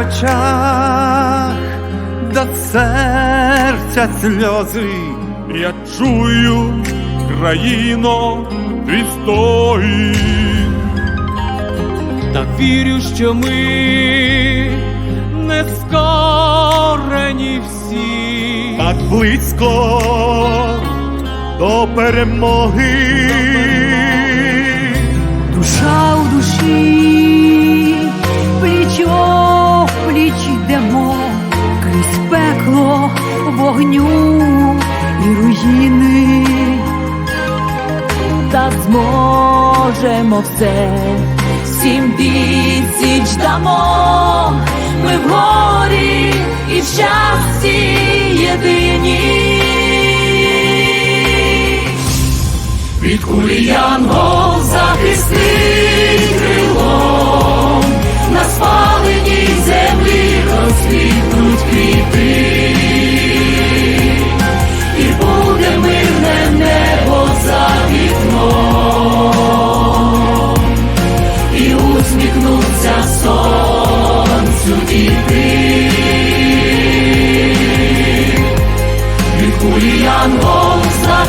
очах до серця сльози. Я чую, країно, твій стогін. Та вірю, що ми не скорені всі. так близько до перемоги. душа у душі, вогню і руїни, та зможемо все, всім відсіч дамо, ми в горі і в щасті єдині. Від кулі янгол захистить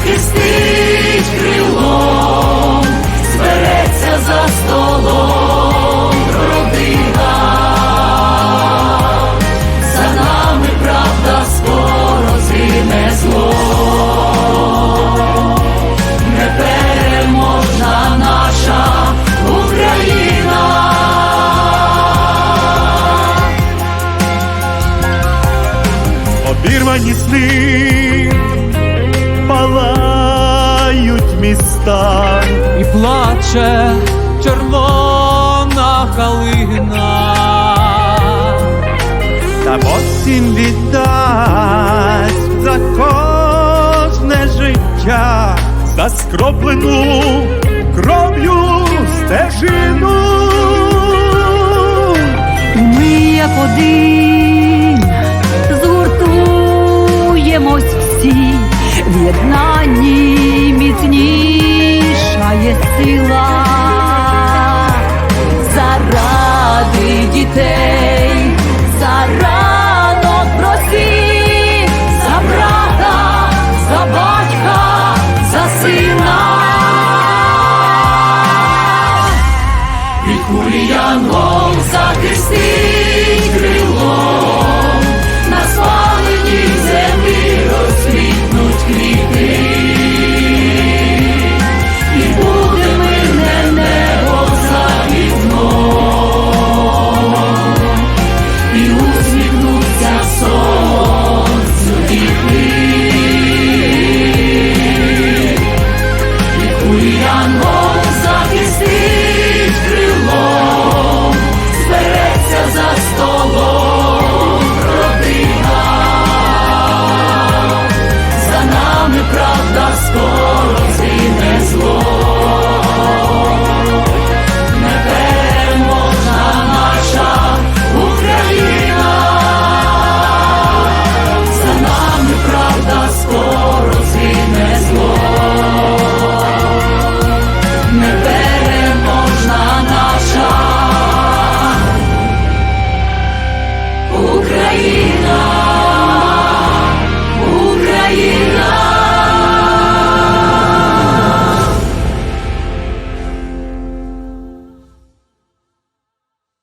захистить крилом, збереться за столом родина. За нами правда скоро згине зло. Непереможна наша Україна. Обірвані сни палають міста. І плаче червона калина. та осінь віддасть за кожне життя, за скроплену кров'ю стежину. І ми як один згуртуємось всі в єднанні сила заради дітей, за ранок просі, за брата, за батька, за сина, і кулі янгол захистить.